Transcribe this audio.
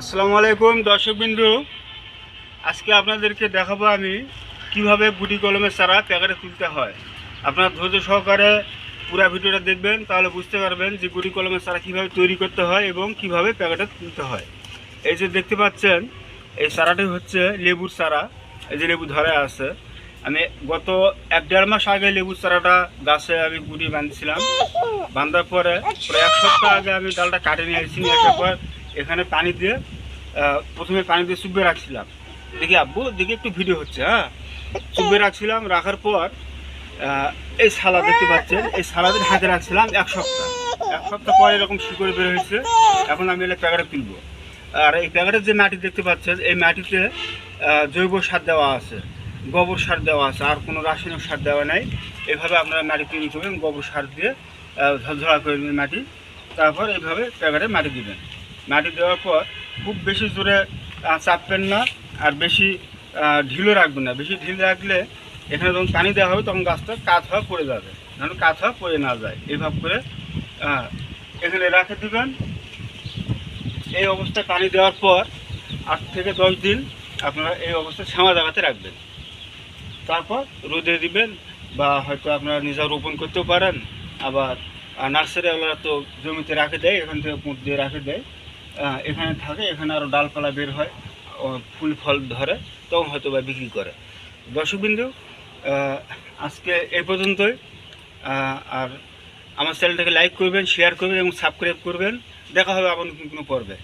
আসসালামু আলাইকুম, দর্শকবিন্দু। আজকে আপনাদেরকে দেখাবো আমি কীভাবে গুটি কলমের চারা প্যাকেটে তুলতে হয়। আপনারা ধৈর্য সহকারে পুরো ভিডিওটা দেখবেন, তাহলে বুঝতে পারবেন যে গুটি কলমের চারা কীভাবে তৈরি করতে হয় এবং কীভাবে প্যাকেটে তুলতে হয়। এই যে দেখতে পাচ্ছেন, এই চারাটি হচ্ছে লেবুর চারা এই যে লেবু ধরে আছে। আমি গত এক দেড় মাস আগে লেবুর চারাটা গাছে আমি গুটি বাঁধছিলাম। বাঁধার পরে প্রায় এক সপ্তাহ আগে আমি ডালটা কাটে নিয়ে নিয়ে পর এখানে পানি দিয়ে প্রথমে পানি দিয়ে চুপে রাখছিলাম। দেখি আব্বু, দেখি একটু ভিডিও হচ্ছে হ্যাঁ? চুপে রাখছিলাম, রাখার পর এই সালা দেখতে পাচ্ছেন, এই সালাদের হাতে রাখছিলাম এক সপ্তাহ। এক সপ্তাহ পরে এরকম শিকড়ে বের হয়েছে, এখন আমি এলে প্যাকেটে তুলবো। আর এই প্যাকেটের যে মাটি দেখতে পাচ্ছেন, এই মাটিতে জৈব সার দেওয়া আছে, গোবর সার দেওয়া আছে, আর কোনো রাসায়নিক সার দেওয়া নাই। এভাবে আপনারা মাটি তৈরি করবেন, গোবর সার দিয়ে ঝরঝরা করে নেবেন মাটি। তারপর এইভাবে প্যাকেটে মাটি দিবেন। মাটি দেওয়ার পর খুব বেশি জোরে চাপবেন না আর বেশি ঢিলও রাখবেন না। বেশি ঢিল রাখলে এখানে যখন পানি দেওয়া হবে তখন গাছটা কাত হওয়া পড়ে যাবে। যেন কাত হওয়া পড়ে না যায়। এইভাবে করে এখানে রাখে দিবেন। এই অবস্থায় পানি দেওয়ার পর আট থেকে দশ দিন আপনারা এই অবস্থায় ছামা জায়গাতে রাখবেন। তারপর রোদে দিবেন বা হয়তো আপনারা নিজে রোপণ করতেও পারেন। আবার নার্সারিওয়ালা তো জমিতে রাখে দেয়, এখান থেকে পুঁত দিয়ে রাখে দেয়। এখানে থাকে, এখানে আরও ডালপালা বের হয় ফুল ফল ধরে, তখন হয়তো বা বিক্রি করে। দর্শকবিন্দু আজকে এ পর্যন্তই। আর আমার চ্যানেলটাকে লাইক করবেন শেয়ার করবেন এবং সাবস্ক্রাইব করবেন। দেখা হবে নতুন কোনো পর্বে।